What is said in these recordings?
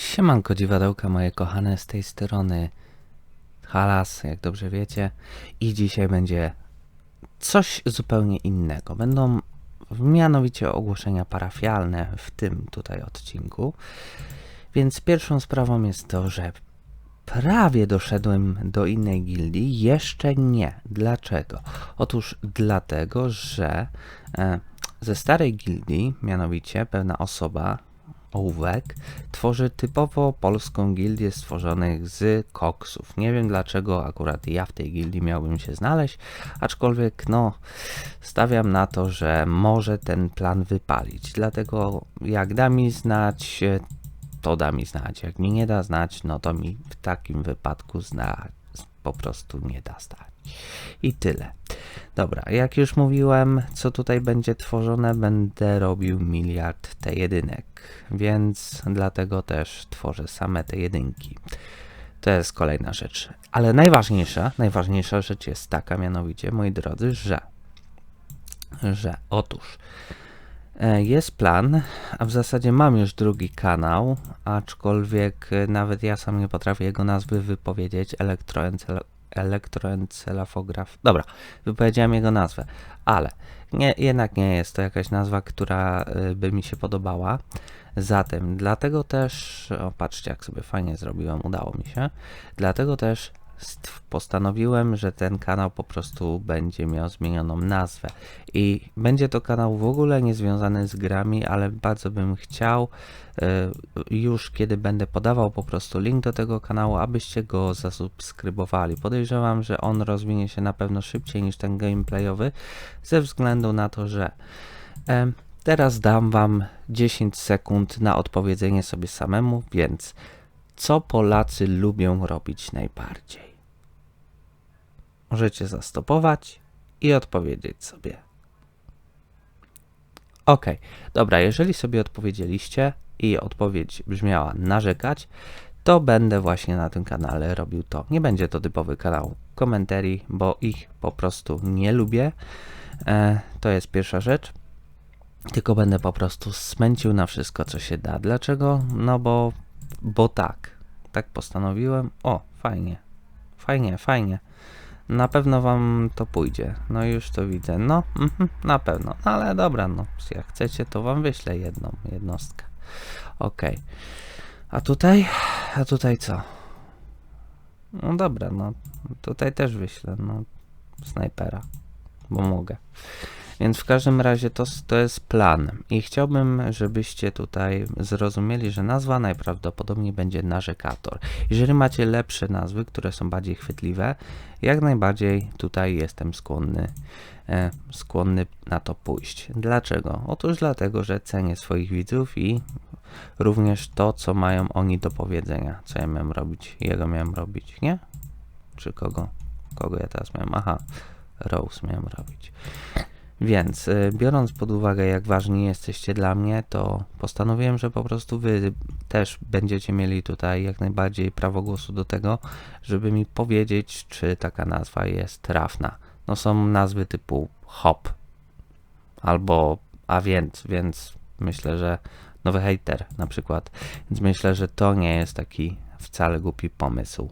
Siemanko dziwadełka moje kochane z tej strony Halas, jak dobrze wiecie i dzisiaj będzie coś zupełnie innego. Będą mianowicie ogłoszenia parafialne w tym tutaj odcinku. Więc pierwszą sprawą jest to, że prawie doszedłem do innej gildii, jeszcze nie. Dlaczego? Otóż dlatego, że e, ze starej gildii, mianowicie pewna osoba, ołówek, tworzy typowo polską gildię stworzonych z koksów. Nie wiem dlaczego akurat ja w tej gildii miałbym się znaleźć, aczkolwiek no stawiam na to, że może ten plan wypalić. Dlatego jak da mi znać, to da mi znać. Jak mi nie da znać, no to mi w takim wypadku zna, po prostu nie da znać. I tyle. Dobra, jak już mówiłem, co tutaj będzie tworzone, będę robił miliard te jedynek, więc dlatego też tworzę same te jedynki. To jest kolejna rzecz. Ale najważniejsza, najważniejsza rzecz jest taka, mianowicie, moi drodzy, że, że otóż e, jest plan, a w zasadzie mam już drugi kanał, aczkolwiek e, nawet ja sam nie potrafię jego nazwy wypowiedzieć, elektroencel elektroencefalograf. Dobra, wypowiedziałem jego nazwę, ale nie, jednak nie jest to jakaś nazwa, która y, by mi się podobała. Zatem, dlatego też, o patrzcie jak sobie fajnie zrobiłem, udało mi się, dlatego też postanowiłem, że ten kanał po prostu będzie miał zmienioną nazwę. I będzie to kanał w ogóle niezwiązany z grami, ale bardzo bym chciał e, już kiedy będę podawał po prostu link do tego kanału, abyście go zasubskrybowali. Podejrzewam, że on rozwinie się na pewno szybciej niż ten gameplayowy, ze względu na to, że e, teraz dam wam 10 sekund na odpowiedzenie sobie samemu, więc co Polacy lubią robić najbardziej? Możecie zastopować i odpowiedzieć sobie. Ok, dobra, jeżeli sobie odpowiedzieliście i odpowiedź brzmiała narzekać, to będę właśnie na tym kanale robił to. Nie będzie to typowy kanał komentarii, bo ich po prostu nie lubię. E, to jest pierwsza rzecz. Tylko będę po prostu smęcił na wszystko, co się da. Dlaczego? No bo, bo tak. Tak postanowiłem. O, fajnie. Fajnie, fajnie. Na pewno wam to pójdzie. No już to widzę. No, mhm, na pewno. No, ale dobra, no. Jak chcecie, to wam wyślę jedną jednostkę. Ok. A tutaj? A tutaj co? No dobra, no. Tutaj też wyślę, no. Snajpera. Bo mogę. Więc w każdym razie to, to jest plan i chciałbym, żebyście tutaj zrozumieli, że nazwa najprawdopodobniej będzie narzekator. Jeżeli macie lepsze nazwy, które są bardziej chwytliwe, jak najbardziej tutaj jestem skłonny, e, skłonny na to pójść. Dlaczego? Otóż dlatego, że cenię swoich widzów i również to, co mają oni do powiedzenia. Co ja miałem robić? Jego miałem robić, nie? Czy kogo? Kogo ja teraz miałem? Aha, Rose miałem robić. Więc y, biorąc pod uwagę, jak ważni jesteście dla mnie, to postanowiłem, że po prostu wy też będziecie mieli tutaj jak najbardziej prawo głosu do tego, żeby mi powiedzieć, czy taka nazwa jest trafna. No są nazwy typu hop albo a więc, więc myślę, że nowy hater na przykład. Więc myślę, że to nie jest taki wcale głupi pomysł.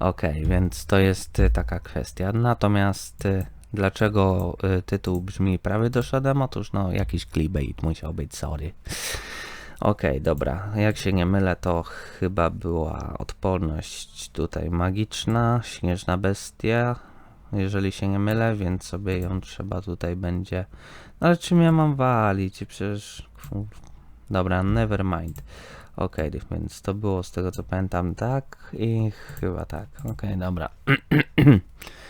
Ok, więc to jest y, taka kwestia. Natomiast y, Dlaczego y, tytuł brzmi Prawy doszedłem? Otóż no jakiś clickbait musiał być, sorry. Okej, okay, dobra. Jak się nie mylę, to chyba była odporność tutaj magiczna, śnieżna bestia, jeżeli się nie mylę, więc sobie ją trzeba tutaj będzie... No ale czym ja mam walić? Przecież... Dobra, never mind. Okej, okay, więc to było z tego co pamiętam tak i chyba tak. Okej, okay, dobra.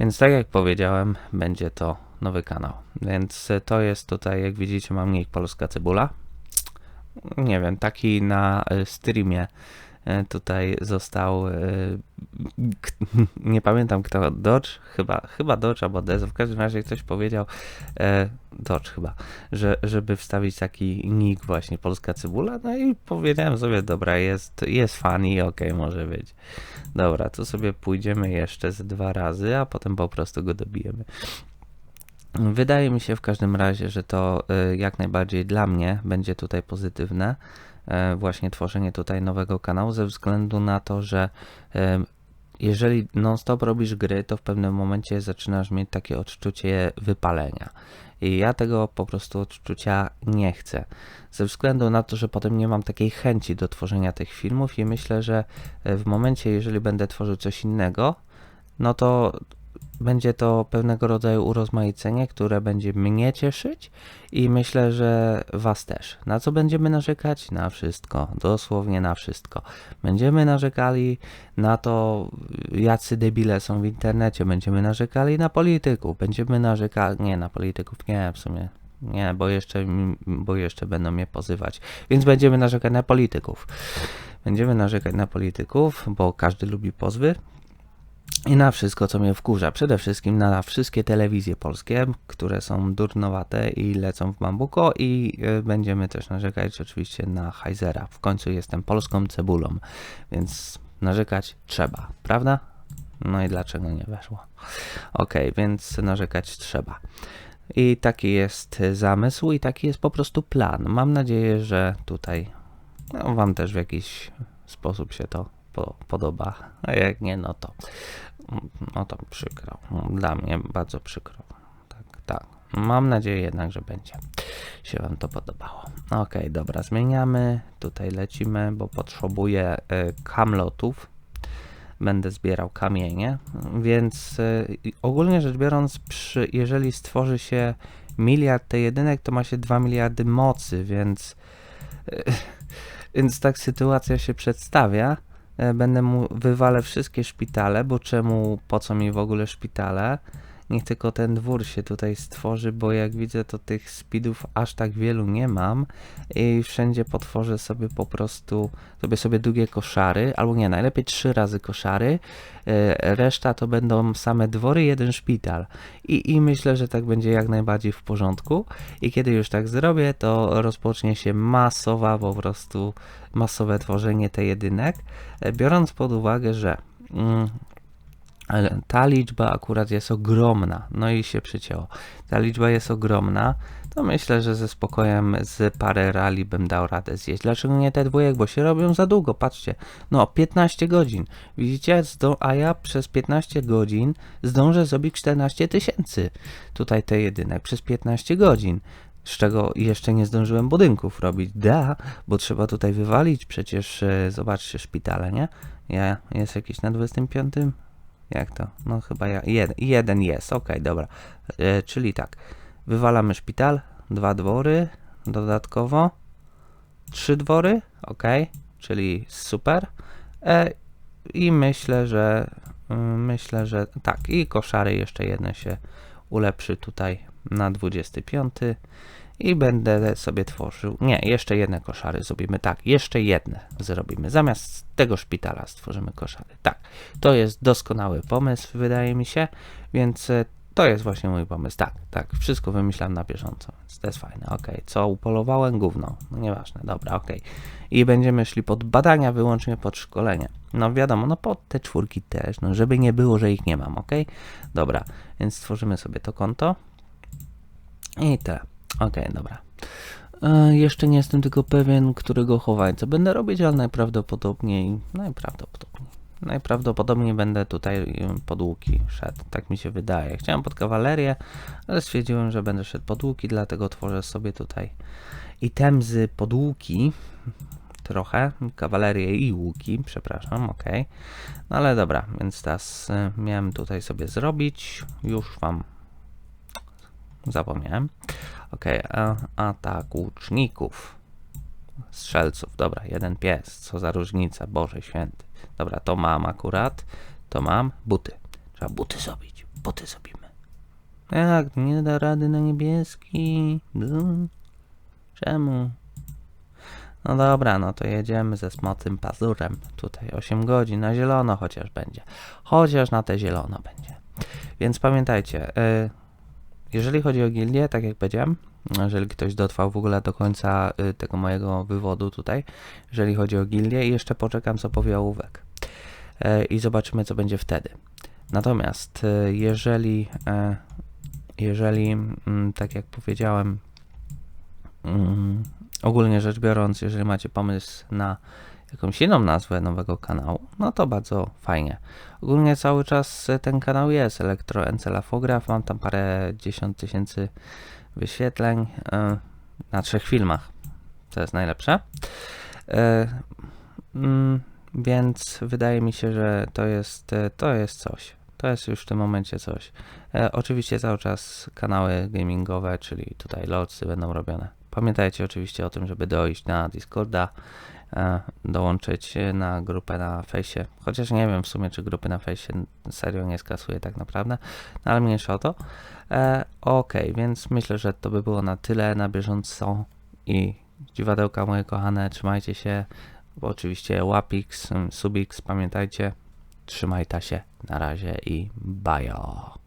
Więc tak jak powiedziałem, będzie to nowy kanał. Więc to jest tutaj, jak widzicie, mam nick Polska Cebula. Nie wiem, taki na e, streamie tutaj został, e, nie pamiętam kto, Dodge, chyba, chyba Dodge albo Dezo, w każdym razie ktoś powiedział, Dodge chyba, że, żeby wstawić taki nick właśnie Polska Cebula, no i powiedziałem sobie, dobra, jest, jest fan i okej, okay, może być. Dobra, to sobie pójdziemy jeszcze z dwa razy, a potem po prostu go dobijemy. Wydaje mi się w każdym razie, że to jak najbardziej dla mnie będzie tutaj pozytywne. E, właśnie tworzenie tutaj nowego kanału ze względu na to, że e, jeżeli non-stop robisz gry, to w pewnym momencie zaczynasz mieć takie odczucie wypalenia. I ja tego po prostu odczucia nie chcę. Ze względu na to, że potem nie mam takiej chęci do tworzenia tych filmów i myślę, że e, w momencie, jeżeli będę tworzył coś innego, no to będzie to pewnego rodzaju urozmaicenie, które będzie mnie cieszyć i myślę, że Was też. Na co będziemy narzekać? Na wszystko, dosłownie na wszystko. Będziemy narzekali na to, jacy debile są w internecie, będziemy narzekali na polityków, będziemy narzekali, nie, na polityków nie, w sumie nie, bo jeszcze, bo jeszcze będą mnie pozywać, więc będziemy narzekać na polityków. Będziemy narzekać na polityków, bo każdy lubi pozwy, i na wszystko, co mnie wkurza. Przede wszystkim na wszystkie telewizje polskie, które są durnowate i lecą w bambuko i y, będziemy też narzekać oczywiście na Heizera. W końcu jestem polską cebulą, więc narzekać trzeba, prawda? No i dlaczego nie weszło? Ok, więc narzekać trzeba. I taki jest zamysł i taki jest po prostu plan. Mam nadzieję, że tutaj no, Wam też w jakiś sposób się to po, podoba, a jak nie, no to no to przykro. Dla mnie bardzo przykro. Tak, tak. Mam nadzieję jednak, że będzie się Wam to podobało. Ok, dobra, zmieniamy. Tutaj lecimy, bo potrzebuję y, kamlotów. Będę zbierał kamienie, więc y, ogólnie rzecz biorąc, przy, jeżeli stworzy się miliard tej jedynek, to ma się 2 miliardy mocy, więc, y, więc tak sytuacja się przedstawia. E, będę mu wywalę wszystkie szpitale, bo czemu, po co mi w ogóle szpitale? Niech tylko ten dwór się tutaj stworzy, bo jak widzę, to tych speedów aż tak wielu nie mam. I wszędzie potworzę sobie po prostu, zrobię sobie długie koszary, albo nie, najlepiej trzy razy koszary, e, reszta to będą same dwory, jeden szpital. I, i myślę, że tak będzie jak najbardziej w porządku. I kiedy już tak zrobię, to rozpocznie się masowa po prostu, masowe tworzenie tej jedynek, e, biorąc pod uwagę, że mm, ta liczba akurat jest ogromna, no i się przycięło. Ta liczba jest ogromna, to myślę, że ze spokojem z parę rali bym dał radę zjeść. Dlaczego nie te dwójek? Bo się robią za długo, patrzcie. No, 15 godzin. Widzicie? a ja przez 15 godzin zdążę zrobić 14 tysięcy. Tutaj te jedynek przez 15 godzin. Z czego jeszcze nie zdążyłem budynków robić. Da, bo trzeba tutaj wywalić przecież, e, zobaczcie, szpitale, nie? Ja, jest jakiś na 25? Jak to? No chyba ja, jeden, jeden jest, ok, dobra. E, czyli tak, wywalamy szpital, dwa dwory dodatkowo, trzy dwory, ok, czyli super. E, I myślę, że mm, myślę, że tak, i koszary jeszcze jedne się ulepszy tutaj na 25 i będę sobie tworzył. Nie, jeszcze jedne koszary zrobimy. Tak, jeszcze jedne zrobimy. Zamiast tego szpitala stworzymy koszary. Tak, to jest doskonały pomysł, wydaje mi się, więc e, to jest właśnie mój pomysł. Tak, tak, wszystko wymyślam na bieżąco, więc to jest fajne. Ok, co upolowałem? Gówno. No nieważne, dobra, ok. I będziemy szli pod badania, wyłącznie pod szkolenie. No wiadomo, no pod te czwórki też, no żeby nie było, że ich nie mam, ok? Dobra, więc stworzymy sobie to konto. I tyle. Okay, dobra. E, jeszcze nie jestem tylko pewien, którego chowańca będę robić, ale najprawdopodobniej, najprawdopodobniej, najprawdopodobniej będę tutaj pod łuki szedł, tak mi się wydaje. Chciałem pod kawalerię, ale stwierdziłem, że będę szedł pod łuki, dlatego tworzę sobie tutaj itemzy pod łuki, trochę, kawalerię i łuki, przepraszam, ok. No ale dobra, więc teraz e, miałem tutaj sobie zrobić, już Wam zapomniałem. Ok, a, atak łuczników. Strzelców, dobra, jeden pies, co za różnica, Boże Święty. Dobra, to mam akurat, to mam. Buty. Trzeba buty zrobić, buty zrobimy. Jak, nie da rady na niebieski? Czemu? No dobra, no to jedziemy ze smocym pazurem. Tutaj 8 godzin, na zielono chociaż będzie. Chociaż na te zielono będzie. Więc pamiętajcie, yy, jeżeli chodzi o gildię, tak jak powiedziałem, jeżeli ktoś dotrwał w ogóle do końca y, tego mojego wywodu tutaj, jeżeli chodzi o gildię, jeszcze poczekam, co powie ołówek. E, I zobaczymy, co będzie wtedy. Natomiast e, jeżeli, e, jeżeli, mm, tak jak powiedziałem, mm, ogólnie rzecz biorąc, jeżeli macie pomysł na jakąś inną nazwę nowego kanału, no to bardzo fajnie. Ogólnie cały czas ten kanał jest elektroencelafograf, mam tam parę dziesiąt tysięcy wyświetleń e, na trzech filmach. To jest najlepsze. E, mm, więc wydaje mi się, że to jest, e, to jest coś. To jest już w tym momencie coś. Oczywiście cały czas kanały gamingowe, czyli tutaj lotsy będą robione. Pamiętajcie oczywiście o tym, żeby dojść na Discorda, dołączyć e, na grupę na fejsie. Chociaż nie wiem w sumie, czy grupy na fejsie serio nie skasuje tak naprawdę, no ale mniejsza o to. E, Okej, więc myślę, że to by było na tyle na bieżąco i dziwadełka moje kochane, trzymajcie się, oczywiście łapix, subix, pamiętajcie, trzymajcie się, na razie i bajo.